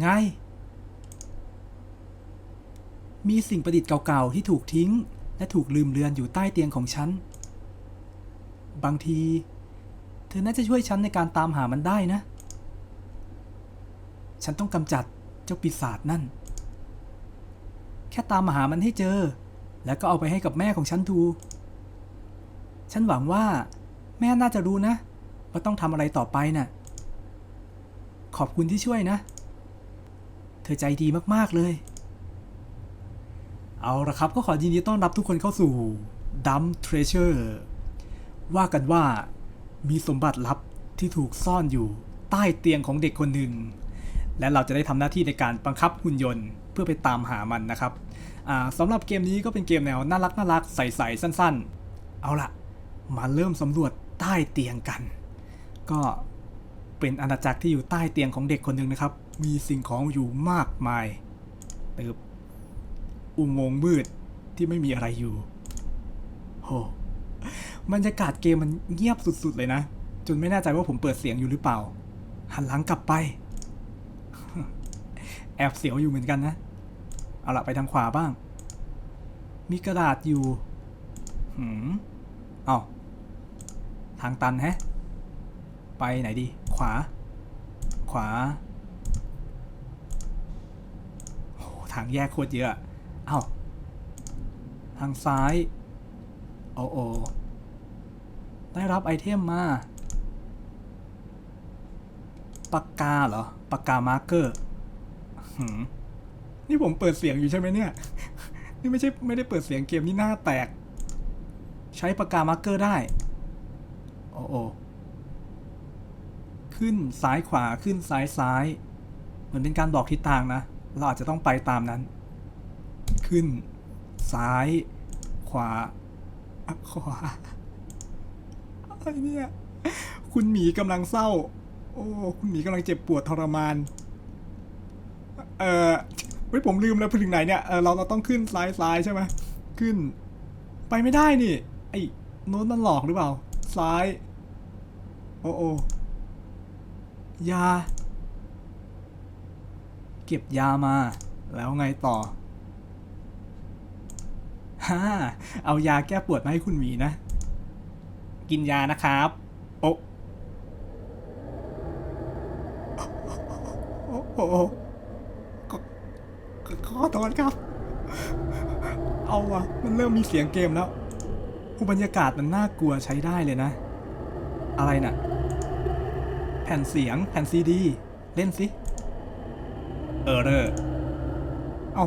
ไง มีสิ่งประดิษฐ์เก่าๆ ที่ถูกทิ้ง และถูกลืมเลือนอยู่ใต้เตียงของฉัน บางที เธอน่าจะช่วยฉันในการตามหามันได้นะ ฉันต้องกำจัดเจ้าปีศาจนั่น แค่ตามหามันให้เจอ แล้วก็เอาไปให้กับแม่ของฉันดู ฉันหวังว่าแม่น่าจะรู้นะ ว่าต้องทำอะไรต่อไปน่ะ ขอบคุณที่ช่วยนะ เธอใจดีมากๆเลย เอาละครับก็ขอยินดีต้อนรับทุกคนเข้าสู่ Dumb Treasure ว่ากันว่ามีสมบัติลับที่ถูกซ่อนอยู่ใต้เตียงของเด็กคนหนึ่ง และเราจะได้ทำหน้าที่ในการบังคับหุ่นยนต์เพื่อไปตามหามันนะครับสำหรับเกมนี้ก็เป็นเกมแนวน่ารักน่ารักใสๆสั้น ๆ เอาละมาเริ่มสำรวจใต้เตียงกัน ก็ เป็นอาณาจักรที่อยู่ใต้เตียงของเด็กคนหนึ่งนะครับ มีสิ่งของอยู่มากมายเติบอุโมงค์มืดที่ไม่มีอะไรอยู่โหบรรยากาศเกมมันเงียบสุดๆเลยนะ จนไม่แน่ใจว่าผมเปิดเสียงอยู่หรือเปล่า หันหลังกลับไป แอบเสียวอยู่เหมือนกันนะ เอาละไปทางขวาบ้าง มีกระดาษอยู่หืมเอาทางตันแฮะ ไปไหนดี ขวา ขวาโอ้ทางแยกโคตรเยอะเอ้าทางซ้าย โอ้โอได้รับไอเทมมาปากกาเหรอปากกามาร์เกอร์หืมนี่ผมเปิดเสียงอยู่ใช่ไหมเนี่ย นี่ไม่ใช่ไม่ได้เปิดเสียงเกมนี่หน้าแตก ใช้ปากกามาร์เกอร์ได้ โอ้โอ ขึ้นซ้ายขวาขึ้นซ้ายซ้าย เหมือนเป็นการบอกทิศทางนะ เราอาจจะต้องไปตามนั้น ขึ้น ซ้าย ขวาขวาอะไรเนี่ยคุณหมีกำลังเศร้า โอ้คุณหมีกำลังเจ็บปวดทรมาน เออเฮ้ยผมลืมแล้วไปถึงไหนเนี่ยเออเราเราต้องขึ้นซ้ายซ้ายใช่ไหมขึ้น ไปไม่ได้นี่ ไอ้โน้ตมันหลอกหรือเปล่า ซ้าย โอ้โอ ยา เก็บยามา แล้วไงต่อฮ่าเอายาแก้ปวดมาให้คุณหมีนะ กินยานะครับ โอ้โอ้โอ้ขอขอขอโทษครับ เอาวะมันเริ่มมีเสียงเกมแล้วอุบรรยากาศมันน่ากลัวใช้ได้เลยนะ อะไรน่ะ แผ่นเสียง แผ่นซีดี เล่นสิเออเรอเอา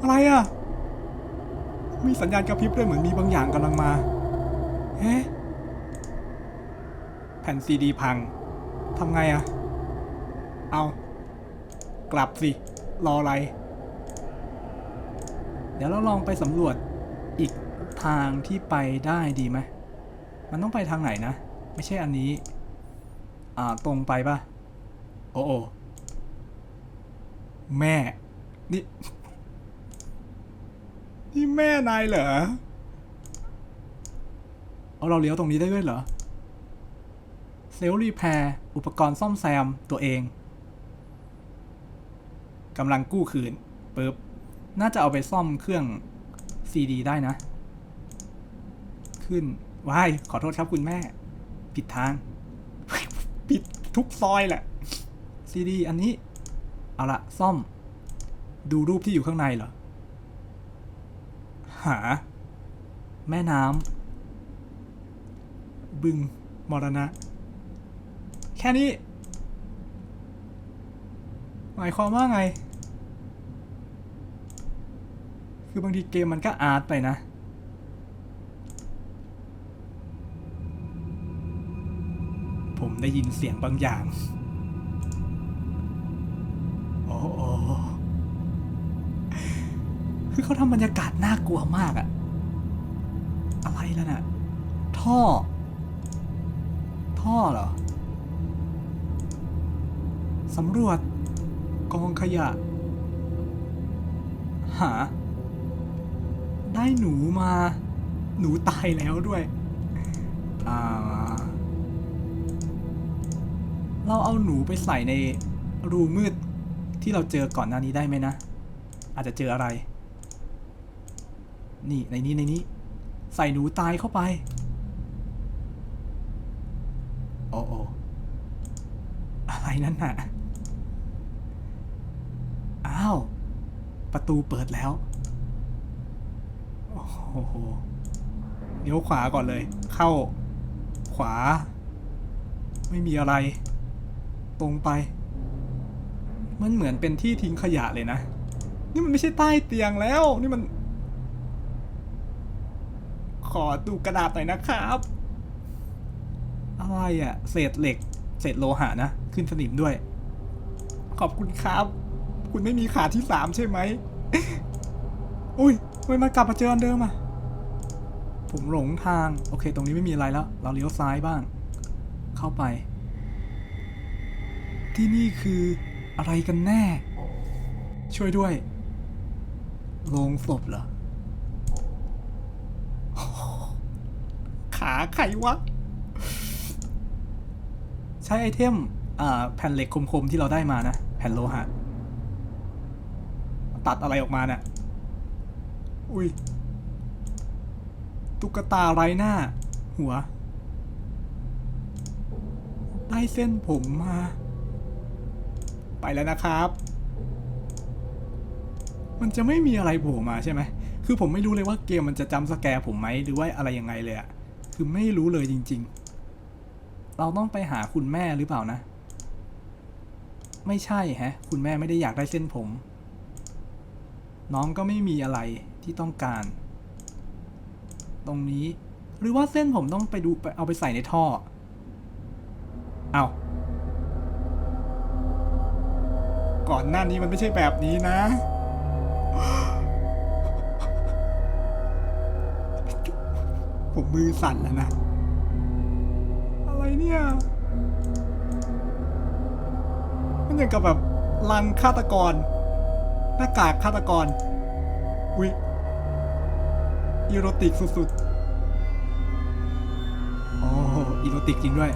อะไรอะ มีสัญญาณกระพริบด้วยเหมือนมีบางอย่างกำลังมาเฮ้แผ่นซีดีพังทำไงอะ เอา กลับสิ รออะไร เดี๋ยวเราลองไปสำรวจอีกทางที่ไปได้ดีไหม มันต้องไปทางไหนนะ ไม่ใช่อันนี้ อ่าตรงไปปะโอ้โอแม่ นี่ นี่แม่นายเหรอ เอาเราเลี้ยวตรงนี้ได้ด้วยเหรอ เซลล์รีแพร์อุปกรณ์ซ่อมแซมตัวเอง กำลังกู้คืนปึ๊บ น่าจะเอาไปซ่อมเครื่องซีดีได้นะ ขึ้นว้ายขอโทษครับคุณแม่ ผิดทาง ผิดทุกซอยแหละซีดีอันนี้ เอาละซ่อม ดูรูปที่อยู่ข้างในเหรอ หา แม่น้ำบึงมรณะ แค่นี้ หมายความว่าไง คือบางทีเกมมันก็อาร์ตไปนะ ผมได้ยินเสียงบางอย่างโอ้โอคือเขาทำบรรยากาศน่ากลัวมากอะอะไรแล้วน่ะ ท่อ ท่อเหรอ สำรวจ กองขยะ หา ได้หนูมา หนูตายแล้วด้วย อ่า เราเอาหนูไปใส่ในรูมืดที่เราเจอก่อนหน้านี้ได้ไหมนะ อาจจะเจออะไร นี่ในนี้ในนี้ ใส่หนูตายเข้าไป โอ้โออะไรนั่นน่ะ อ้าว ประตูเปิดแล้ว โอ้โหเลี้ยวขวาก่อนเลย เข้า ขวา ไม่มีอะไร ตรงไป มันเหมือนเป็นที่ทิ้งขยะเลยนะ นี่มันไม่ใช่ใต้เตียงแล้ว นี่มัน ขอดูกระดาษหน่อยนะครับ อะไรอะเศษเหล็ก เศษโลหะนะ ขึ้นสนิมด้วย ขอบคุณครับ คุณไม่มีขาที่สามใช่ไหม อุ้ยทำไมมากลับมาเจออันเดิมอะผมหลงทาง โอเค ตรงนี้ไม่มีอะไรแล้ว เราเลี้ยวซ้ายบ้าง เข้าไป ที่นี่คืออะไรกันแน่ ช่วยด้วยโลงศพเหรอ ขาใครวะ ใช้ไอเทมแผ่นเหล็กคมๆที่เราได้มานะ แผ่นโลหะ ตัดอะไรออกมาเนะ่ะอุ้ย ตุ๊กตาไร้หน้า หัว ได้เส้นผมมา ไปแล้วนะครับ มันจะไม่มีอะไรโผล่มาใช่ไหม คือผมไม่รู้เลยว่าเกมมันจะจำสแกร์ผมไหมหรือว่าอะไรยังไงเลยอะคือไม่รู้เลยจริง ๆ เราต้องไปหาคุณแม่หรือเปล่านะ ไม่ใช่ฮะ คุณแม่ไม่ได้อยากได้เส้นผม น้องก็ไม่มีอะไรที่ต้องการ ตรงนี้ หรือว่าเส้นผมต้องไปดูไปเอาไปใส่ในท่อ เอา ก่อนหน้านี้มันไม่ใช่แบบนี้นะ ผมมือสั่นแล้วนะ อะไรเนี่ย มันอย่างกับแบบลังฆาตกร หน้ากากฆาตกรวิอีโรติกสุดๆ โอ้อีโรติกจริงด้วย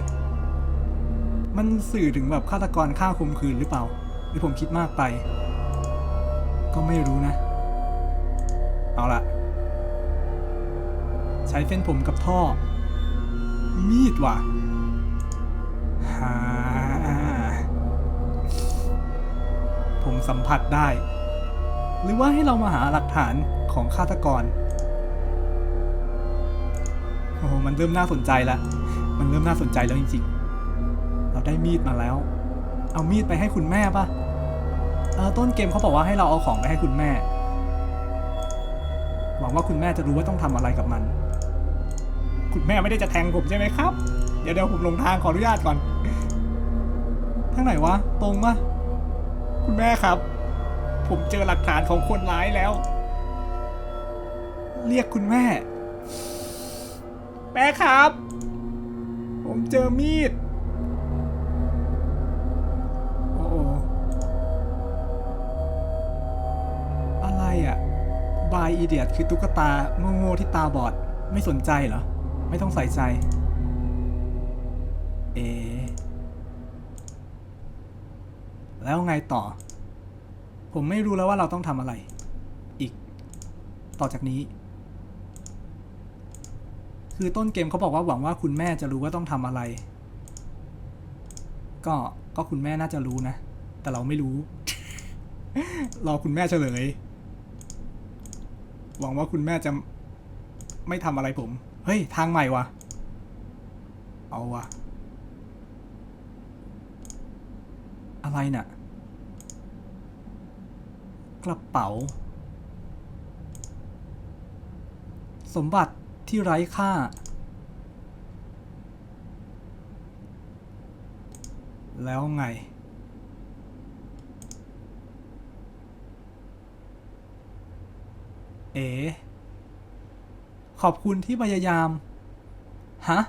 มันสื่อถึงแบบฆาตกรฆ่าคมคืนหรือเปล่า หรือผมคิดมากไป ก็ไม่รู้นะ เอาละใช้เส้นผมกับท่อ มีดว่ะหาผมสัมผัสได้ หรือว่าให้เรามาหาหลักฐานของฆาตกรโอ้โหมันเริ่มน่าสนใจแล้ว มันเริ่มน่าสนใจแล้วจริงๆ เราได้มีดมาแล้ว เอามีดไปให้คุณแม่ปะเออต้นเกมเขาบอกว่าให้เราเอาของไปให้คุณแม่ หวังว่าคุณแม่จะรู้ว่าต้องทำอะไรกับมัน คุณแม่ไม่ได้จะแทงผมใช่ไหมครับ เดี๋ยวเดี๋ยวผมลงทางขออนุญาตก่อนทางไหนวะ ตรงปะคุณแม่ครับ ผมเจอหลักฐานของคนร้ายแล้ว เรียกคุณแม่ แม่ครับ ผมเจอมีด บายอีเดียตคือตุ๊กตาโง่ๆที่ตาบอด ไม่สนใจเหรอ ไม่ต้องใส่ใจ เอ แล้วไงต่อ ผมไม่รู้แล้วว่าเราต้องทำอะไร อีก ต่อจากนี้ คือต้นเกมเขาบอกว่าหวังว่าคุณแม่จะรู้ว่าต้องทำอะไร ก็ก็คุณแม่น่าจะรู้นะ แต่เราไม่รู้ รอคุณแม่เฉลย หวังว่าคุณแม่จะไม่ทำอะไรผม เฮ้ย ทางใหม่วะเอาวะอะไรน่ะ กระเป๋า สมบัติที่ไร้ค่า แล้วไง เอ๋ ขอบคุณที่พยายาม ฮะ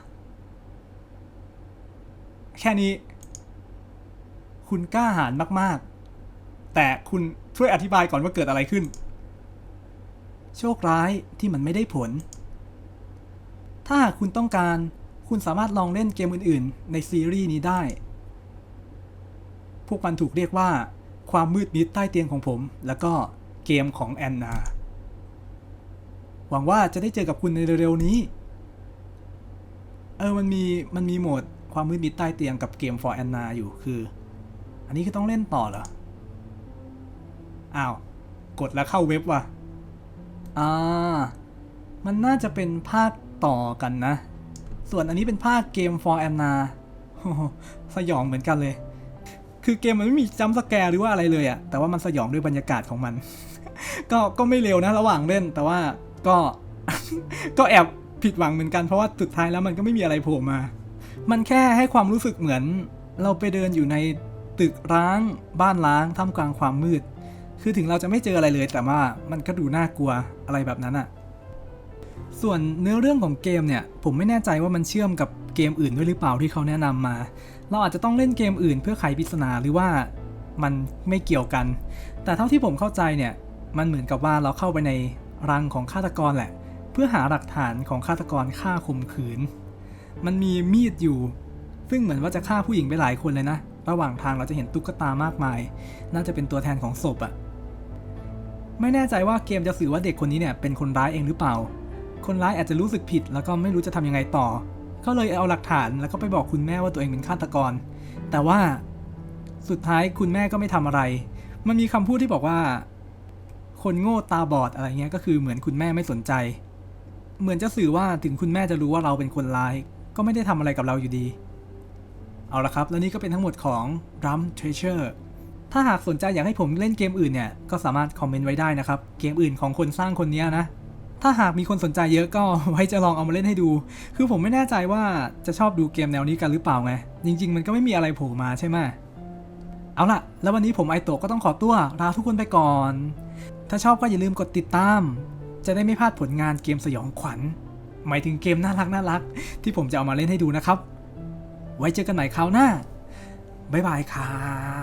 แค่นี้ คุณกล้าหาญมาก ๆ แต่คุณช่วยอธิบายก่อนว่าเกิดอะไรขึ้น โชคร้ายที่มันไม่ได้ผล ถ้าหากคุณต้องการ คุณสามารถลองเล่นเกมอื่น ๆ ในซีรีส์นี้ได้ พวกมันถูกเรียกว่าความมืดมิดใต้เตียงของผม แล้วก็เกมของแอนนา หวังว่าจะได้เจอกับคุณในเร็วๆนี้ เออมันมีมันมีโหมดความมืดมิดใต้เตียงกับเกม for Anna อยู่คือ อันนี้คือต้องเล่นต่อเหรอ อ้าว กดแล้วเข้าเว็บว่ะ อ่า มันน่าจะเป็นภาคต่อกันนะ ส่วนอันนี้เป็นภาคเกม for Anna สยองเหมือนกันเลย คือเกมมันไม่มีจัมสแกร์หรือว่าอะไรเลยอะแต่ว่ามันสยองด้วยบรรยากาศของมัน ก็ก็ไม่เร็วนะระหว่างเล่นแต่ว่า ก็ ก็แอบผิดหวังเหมือนกันเพราะว่าสุดท้ายแล้วมันก็ไม่มีอะไรโผล่มา มันแค่ให้ความรู้สึกเหมือน เราไปเดินอยู่ในตึกร้าง บ้านล้างท่ามกลางความมืด คือถึงเราจะไม่เจออะไรเลย แต่ว่ามันก็ดูน่ากลัวอะไรแบบนั้นอะส่วนเนื้อเรื่องของเกมเนี่ย ผมไม่แน่ใจว่ามันเชื่อมกับเกมอื่นด้วยหรือเปล่าที่เขาแนะนำมา เราอาจจะต้องเล่นเกมอื่นเพื่อไขปริศนาหรือว่ามันไม่เกี่ยวกัน แต่เท่าที่ผมเข้าใจเนี่ย มันเหมือนกับว่าเราเข้าไปใน รังของฆาตกรแหละ เพื่อหาหลักฐานของฆาตกรฆ่าข่มขืน มันมีมีดอยู่ ซึ่งเหมือนว่าจะฆ่าผู้หญิงไปหลายคนเลยนะ ระหว่างทางเราจะเห็นตุ๊กตามากมาย น่าจะเป็นตัวแทนของศพอะไม่แน่ใจว่าเกมจะสื่อว่าเด็กคนนี้เนี่ยเป็นคนร้ายเองหรือเปล่า คนร้ายอาจจะรู้สึกผิดแล้วก็ไม่รู้จะทำยังไงต่อ ก็เลยเอาหลักฐานแล้วก็ไปบอกคุณแม่ว่าตัวเองเป็นฆาตกร แต่ว่าสุดท้ายคุณแม่ก็ไม่ทำอะไร มันมีคำพูดที่บอกว่า คนโง่ตาบอดอะไรเงี้ยก็คือเหมือนคุณแม่ไม่สนใจ เหมือนจะสื่อว่าถึงคุณแม่จะรู้ว่าเราเป็นคนร้าย ก็ไม่ได้ทำอะไรกับเราอยู่ดี เอาละครับ และนี่ก็เป็นทั้งหมดของ Rum Treasure ถ้าหากสนใจอยากให้ผมเล่นเกมอื่นเนี่ย ก็สามารถคอมเมนต์ไว้ได้นะครับ เกมอื่นของคนสร้างคนนี้นะ ถ้าหากมีคนสนใจเยอะก็ไว้จะลองเอามาเล่นให้ดู คือผมไม่แน่ใจว่าจะชอบดูเกมแนวนี้กันหรือเปล่าไง จริง ๆ มันก็ไม่มีอะไรโผล่มาใช่ไหมเอาล่ะ แล้ววันนี้ผมไอโตก็ต้องขอตัวลาทุกคนไปก่อน ถ้าชอบก็อย่าลืมกดติดตาม จะได้ไม่พลาดผลงานเกมสยองขวัญ หมายถึงเกมน่ารักน่ารัก ที่ผมจะเอามาเล่นให้ดูนะครับ ไว้เจอกันใหม่คราวหน้า บ๊ายบายครับ